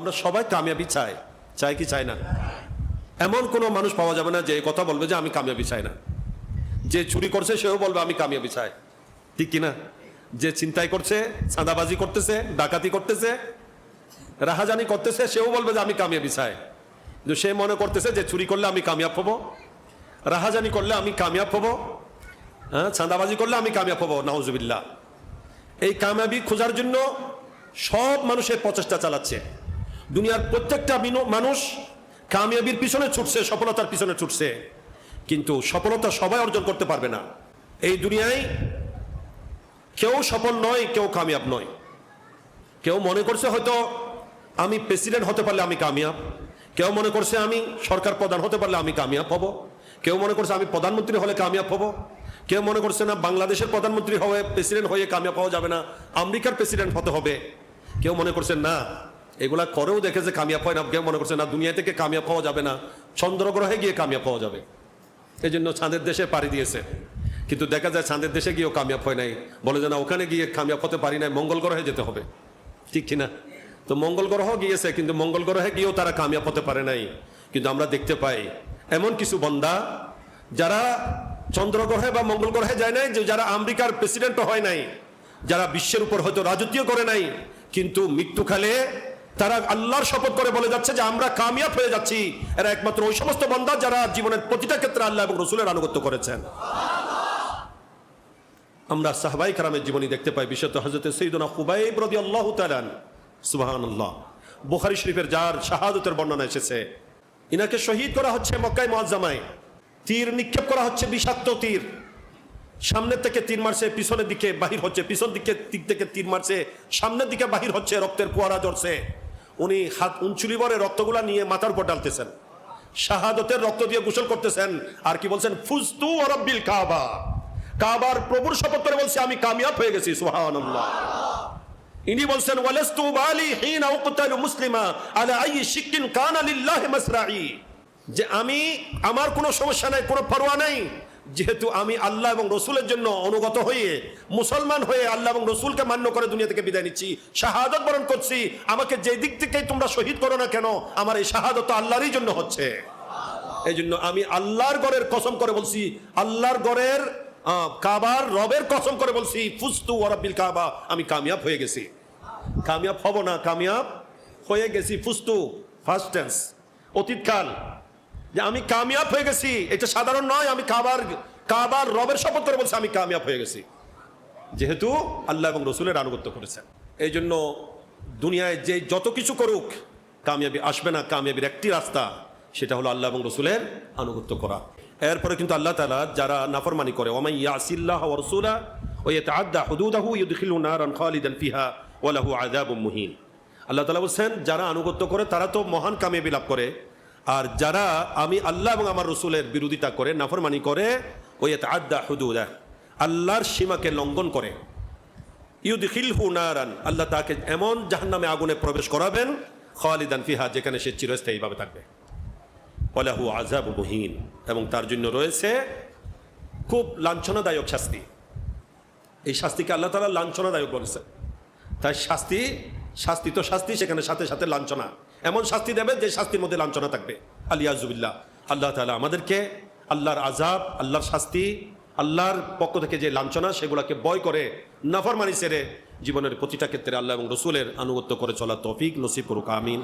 আমরা সবাই কামিয়াবি চাই। চাই কি চাই না? এমন কোনো মানুষ পাওয়া যাবে না যে কথা বলবে যে আমি কামিয়াবি চাই না। যে চুরি করছে সেও বলবে, আমি কামিয়াবি চাই। ঠিক কিনা যে চিন্তাই করছে, চাঁদাবাজি করতেছে, ডাকাতি করতেছে, রাহাজানি করতেছে, সেও বলবে যে, আমি কামিয়াবি চাই। কিন্তু সে মনে করতেছে যে চুরি করলে আমি কামিয়াব হব, রাহাজানি করলে আমি কামিয়াব হব হ্যাঁ চাঁদাবাজি করলে আমি কামিয়াব হব, নাউজুবিল্লাহ। এই কামিয়াবি খোঁজার জন্য সব মানুষের প্রচেষ্টা চালাচ্ছে। দুনিয়ার প্রত্যেকটা মানুষ কামিয়াবির পিছনে ছুটছে, সফলতার পিছনে ছুটছে। কিন্তু সফলতা সবাই অর্জন করতে পারবে না। এই দুনিয়ায় কেউ সফল নয়, কেউ কামিয়াব নয়। কেউ মনে করছে হয়তো আমি প্রেসিডেন্ট হতে পারলে আমি কামিয়াব। কেউ মনে করছে আমি সরকার প্রধান হতে পারলে আমি কামিয়াব হব। কেউ মনে করছে আমি প্রধানমন্ত্রী হলে কামিয়াব হব। কেউ মনে করছে না বাংলাদেশের প্রধানমন্ত্রী হয়ে, প্রেসিডেন্ট হয়ে কামিয়াব হওয়া যাবে না, আমেরিকার প্রেসিডেন্ট হতে হবে। কেউ মনে করছে না এগুলা করেও দেখে যে কামিয়াব হয় না, কেউ মনে করছে না, দুনিয়া থেকে কামিয়াব পাওয়া যাবে না, চন্দ্রগ্রহে গিয়ে কামিয়াব পাওয়া যাবে। এই জন্য চাঁদের দেশে পাড়ি দিয়েছে। কিন্তু দেখা যায় চাঁদের দেশে গিয়েও কামিয়াব হয় নাই। বলে যে না, ওখানে গিয়ে কামিয়াব হতে পারি নাই মঙ্গল গ্রহে যেতে হবে। ঠিক কিনা? তো মঙ্গল গ্রহ গিয়েছে, কিন্তু মঙ্গল গ্রহে গিয়েও তারা কামিয়াব হতে পারে নাই। কিন্তু আমরা দেখতে পাই, এমন কিছু বন্দা যারা চন্দ্রগ্রহে বা মঙ্গল গ্রহে যায় নাই, যে যারা আমেরিকার প্রেসিডেন্টও হয় নাই, যারা বিশ্বের উপর হয়তো রাজত্ব করে নাই, কিন্তু মৃত্যুকালে তারা আল্লাহর শপথ করে বলে যাচ্ছে যে আমরা কামিয়াব হয়ে যাচ্ছি। এরা একমাত্র ওই সমস্ত বন্দা যারা জীবনের প্রতিটা ক্ষেত্রে আল্লাহ এবং রসুলের আনুগত্য করেছেন। আমরা সাহবাই কারামের জীবনী দেখতে পাই, বিশেষত হজরত সৈদনা হুবাইব রদি আল্লাহ তালান সুবাহান আল্লাহ বুখারি শরীফের যার শাহাদতের বর্ণনা এসেছে, ইনাকে শহীদ করা হচ্ছে মক্কায় মোয়াজ্জামায় তীর নিক্ষেপ করা হচ্ছে বিষাক্ত তীর। সামনের থেকে তীর মারছে, পিছনের দিকে বাহির হচ্ছে, পিছন দিকে দিক থেকে তীর মারছে, সামনের দিকে বাহির হচ্ছে, রক্তের কুয়ারা জ্বরছে উনি হাত উঞ্চুলি বরে রক্তগুলা নিয়ে মাথার উপর ডালতেছেন। শাহাদতের রক্ত দিয়ে গোসল করতেছেন, আর কি বলছেন, ফুজতু রব্বিল কাবা। কাবার প্রভুর শপথ করে বলছে, আমি কামিয়াব হয়ে গেছি, সুবহানাল্লাহ। ইনি বলছেন, ওয়ালাস্তু বালি হিনা উকতালু মুসলিমা আলা আই শিক্কিন কানা লিল্লাহি মাসরাই যে আমি, আমার কোনো সমস্যা নাই, কোনো পরোয়া নাই। যেহেতু আমি আল্লাহ এবং রসুলের জন্য অনুগত হয়ে মুসলমান হয়ে আল্লাহ এবং রসুলকে মান্য করে দুনিয়া থেকে বিদায় নিচ্ছি, শাহাদত বরণ করছি, আমাকে যে দিক থেকে তোমরা শহীদ করো না কেন, আমার এই শাহাদত আল্লাহরই জন্য হচ্ছে। এই জন্য আমি আল্লাহর গড়ের কসম করে বলছি, আল্লাহর গড়ের কাবার রবের কসম করে বলছি, ফুস্তু ওরাবিল কাবা, আমি কামিয়াব হয়ে গেছি। কামিয়াব হব না, কামিয়াব হয়ে গেছি, ফুস্তু ফার্স্ট টেন্স অতীতকাল যে আমি কামিয়াব হয়ে গেছি, এটা সাধারণ নয়, আমি কাবার কাবার রবের শপথ করে বলছি, আমি কামিয়াব হয়ে গেছি। যেহেতু আল্লাহ এবং রসুলের আনুগত্য করেছেন। এই জন্য দুনিয়ায় যে যত কিছু করুক, কামিয়াবি আসবে না, কামিয়াবির একটি রাস্তা, সেটা হলো আল্লাহ এবং রসুলের আনুগত্য করা। এরপরে কিন্তু আল্লাহ তালা যারা নাফরমানি করে ওমাই ইয়াসিল্লাহ রসুলা, ও ইয়ে আদা হুদুদাহু ইউদখিলু নারান খালিদান ফিহা ওয়ালাহু আযাবুম মুহিন। আল্লাহ তালা বলছেন, যারা আনুগত্য করে, তারা তো মহান কামিয়াবি লাভ করে। আর যারা আমি আল্লাহ এবং আমার রসুলের বিরোধিতা করে, নাফরমানি করে ওই ইয়ে আদা হুদুদা, আল্লাহর সীমাকে লঙ্ঘন করে। ইউদখিলহু নারান, আল্লাহ তাকে এমন জাহান্নামে আগুনে প্রবেশ করাবেন, খালিদান ফিহা, যেখানে সে চিরস্থায়ীভাবে থাকবে। ওলাহু আজাব মুহিন, এবং তার জন্য রয়েছে খুব লাঞ্ছনাদায়ক শাস্তি। এই শাস্তিকে আল্লাহ তালা লাঞ্ছনাদায়ক বলেছে তাই শাস্তি শাস্তি তো শাস্তি, সেখানে সাথে সাথে লাঞ্ছনা। এমন শাস্তি দেবে যে শাস্তির মধ্যে লাঞ্ছনা থাকবে। আলিয়াজুবিল্লাহ। আল্লাহ তালা আমাদেরকে আল্লাহর আজাব আল্লাহর শাস্তি, আল্লাহর পক্ষ থেকে যে লাঞ্ছনা, সেগুলোকে বয় করে নাফরমানি সেরে জীবনের প্রতিটা ক্ষেত্রে আল্লাহ এবং রসুলের আনুগত্য করে চলা তফিক নসিব করুক, আমিন।